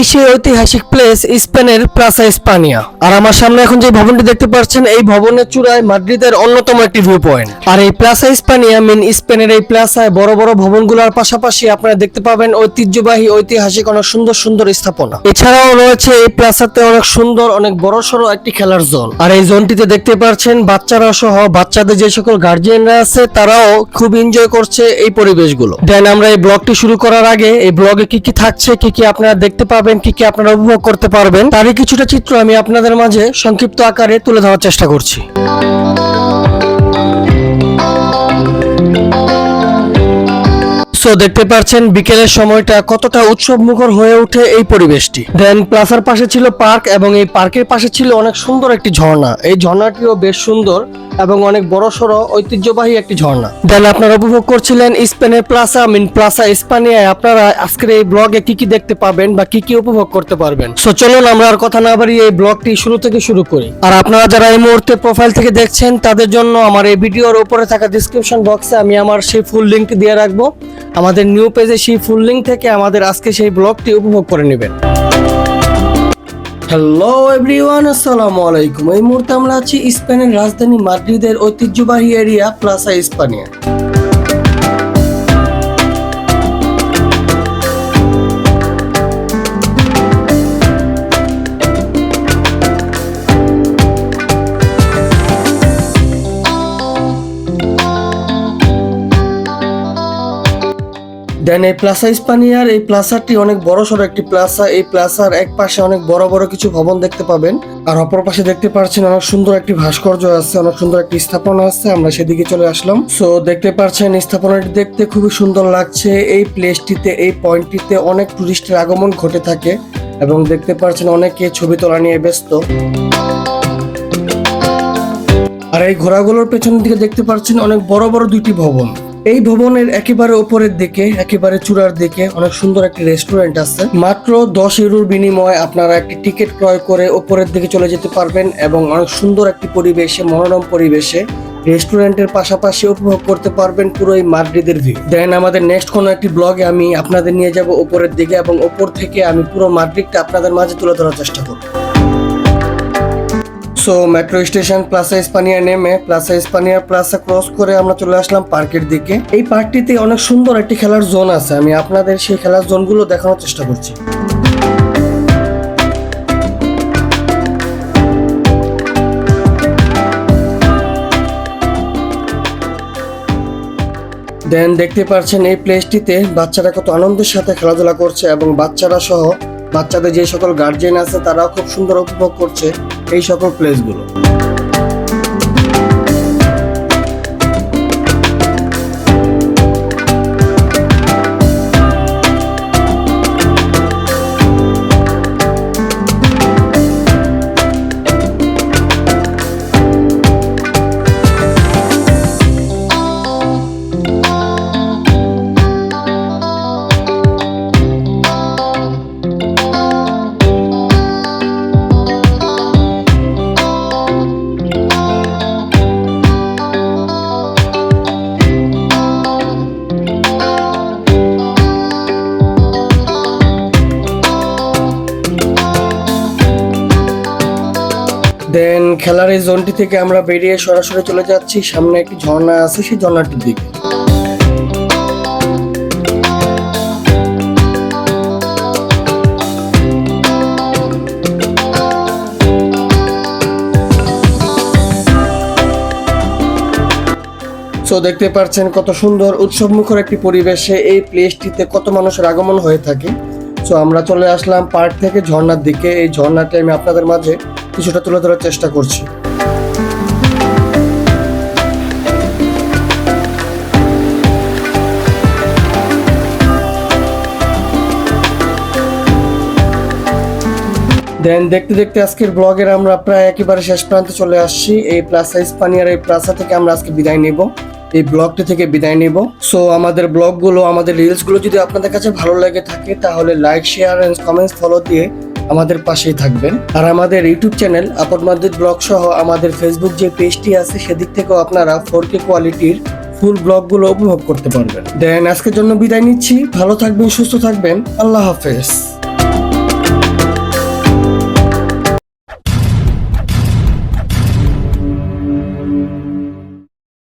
এই সেই ঐতিহাসিক প্লেস স্পেনের প্লাসা স্পানিয়া। আর আমার সামনে এখন যে ভবনটি দেখতে পাচ্ছেন, এই ভবনের চূড়ায় মাদ্রিদের অন্যতম একটি ভিউ পয়েন্ট আর এই প্লাসা স্পানিয়া মেন স্পেনের এই প্লাসায় বড় বড় ভবনগুলোর পাশাপাশি আপনারা দেখতে পাবেন ঐতিহ্যবাহী, ঐতিহাসিক, অনেক সুন্দর সুন্দর স্থাপনা। এছাড়াও রয়েছে এই প্লাসাতে অনেক সুন্দর, অনেক বড় সড়ো একটি খেলার জোন আর এই জোনটিতে দেখতে পাচ্ছেন, বাচ্চারা সহ বাচ্চাদের যে সকল গার্জিয়ানরা আছে, তারাও খুব এনজয় করছে এই পরিবেশগুলো। দেন আমরা এই ব্লগটি শুরু করার আগে, এই ব্লগে কি কি থাকছে, কি কি আপনারা দেখতে পাবেন কি কি আপনারা উপভোগ করতে পারবেন, তারই কিছুটা চিত্র আমি আপনাদের মাঝে সংক্ষিপ্ত আকারে তুলে ধরার চেষ্টা করছি। সো দেখতে পাচ্ছেন বিকেলের সময়টা কতটা উৎসব মুখর হয়ে ওঠে এই পরিবেশটি। দেন প্লাসার পাশে ছিল পার্ক এবং এই পার্কের পাশে ছিল অনেক সুন্দর একটি ঝর্ণা। এই ঝর্ণাটিও বেশ সুন্দর। এবং অনেক বড় সড়ো ঐতিহ্যবাহী একটি ঝর্ণা। দেন আপনারা উপভোগ করছিলেন স্পেনের প্লাসা, মিন প্লাসা স্পানিয়ায়। আপনারা আজকের এই ব্লগে কি কি দেখতে পাবেন বা কি কি উপভোগ করতে পারবেন? সো চলুন আমরা আর কথা না বাড়িয়ে এই ব্লগটি শুরু থেকে শুরু করি। আর আপনারা যারা এই মুহূর্তে প্রোফাইল থেকে দেখছেন, তাদের জন্য আমার এই ভিডিওর উপরে থাকা ডিসক্রিপশন বক্সে আমি আমার সেই ফুল লিংক দিয়ে রাখব। আমাদের নিউ পেজে সেই ফুল লিঙ্ক থেকে আমাদের আজকে সেই ব্লগটি উপভোগ করে নেবেন। হ্যালো এভরিওয়ান আসসালামু আলাইকুম। এই মুহূর্তে আমরা আছি স্পেনের রাজধানী মাদ্রিদের ঐতিহ্যবাহী এরিয়া প্লাসা ইস্পানিয়া দেন এই প্লাসা ইস্পানিয়ার এই প্লাসাটি অনেক বড় সড়ো একটি প্লাসা এই প্লাসার এক পাশে অনেক বড় বড় কিছু ভবন দেখতে পাবেন। আর অপর পাশে দেখতে পাচ্ছেন অনেক সুন্দর একটি ভাস্কর্য আছে, অনেক সুন্দর একটি স্থাপনা আছে। আমরা সেদিকে চলে আসলাম। সো দেখতে পাচ্ছেন স্থাপনাটি দেখতে খুবই সুন্দর লাগছে। এই প্লেসটিতে এই পয়েন্টটিতে অনেক টুরিস্টের আগমন ঘটে থাকে এবং দেখতে পাচ্ছেন অনেকে ছবি তোলা নিয়ে ব্যস্ত। আর এই ঘোড়াগুলোর পেছনের দিকে দেখতে পাচ্ছেন অনেক বড় বড় দুইটি ভবন। এই ভবনের একেবারে উপরের দিকে, একেবারে চূড়ার দিকে অনেক সুন্দর একটি রেস্টুরেন্ট আছে। মাত্র দশ ইউরোর বিনিময়ে আপনারা একটি টিকিট ক্রয় করে উপরের দিকে চলে যেতে পারবেন এবং অনেক সুন্দর একটি পরিবেশে, মনোরম পরিবেশে রেস্টুরেন্টের পাশাপাশি উপভোগ করতে পারবেন পুরো এই মাদ্রিদের ভিউ দেন আমাদের নেক্সট কোনো একটি ব্লগে আমি আপনাদের নিয়ে যাব উপরের দিকে এবং উপর থেকে আমি পুরো মাদ্রিদটা আপনাদের মাঝে তুলে ধরার চেষ্টা করব। So metro station Plaza España নেমে প্লাসা ইস্পানিয়া প্লাসা ক্রস করে আমরা চলে আসলাম পার্কের দিকে। এই পার্কটিতে অনেক সুন্দর একটি খেলার জোন আছে। আমি আপনাদের সেই খেলার জোনগুলো দেখানোর চেষ্টা করছি। দেন দেখতে পাচ্ছেন এই প্লেসটিতে বাচ্চারা কত আনন্দের সাথে খেলাধুলা করছে এবং বাচ্চারা সহ বাচ্চাদের যে সকল গার্জিয়ান আছে, তারাও খুব সুন্দর উপভোগ করছে। এই সকল প্লেসগুলো খেলার এই জোনটি থেকে আমরা বেরিয়ে সরাসরি চলে যাচ্ছি। সামনে একটি ঝর্ণা আছে, সেই ঝর্ণাটির দিকে। সো দেখতে পাচ্ছেন কত সুন্দর উৎসব মুখর একটি পরিবেশে এই প্লেসটিতে কত মানুষের আগমন হয়ে থাকে। সো আমরা চলে আসলাম পার্ক থেকে ঝর্ণার দিকে। এই ঝর্ণাটি আমি আপনাদের মাঝে কিছুটা তুলে ধরার চেষ্টা করছি। দেন দেখতে দেখতে আজকের ব্লগের আমরা প্রায় একেবারে শেষ প্রান্তে চলে আসছি। এই প্লাসা ইস্পানিয়ার এই প্লাসা থেকে আমরা আজকে বিদায় নেব। এই ব্লগটি থেকে বিদায় নেব। সো আমাদের ব্লগগুলো আমাদের রিলসগুলো যদি আপনাদের কাছে ভালো লেগে থাকে, তাহলে like share and comments follow দিয়ে আমাদের পাশেই থাকবেন। আর আমাদের ইউটিউব চ্যানেল আপদ মাদ্রিদ ব্লগ সহ আমাদের ফেসবুক যে পেজটি আছে, সেদিক থেকেও আপনারা ফোর কে কোয়ালিটির ফুল ব্লগগুলো উপভোগ করতে পারবেন। দেন আজকের জন্য বিদায় নিচ্ছি। ভালো থাকবেন, সুস্থ থাকবেন। আল্লাহ হাফেজ।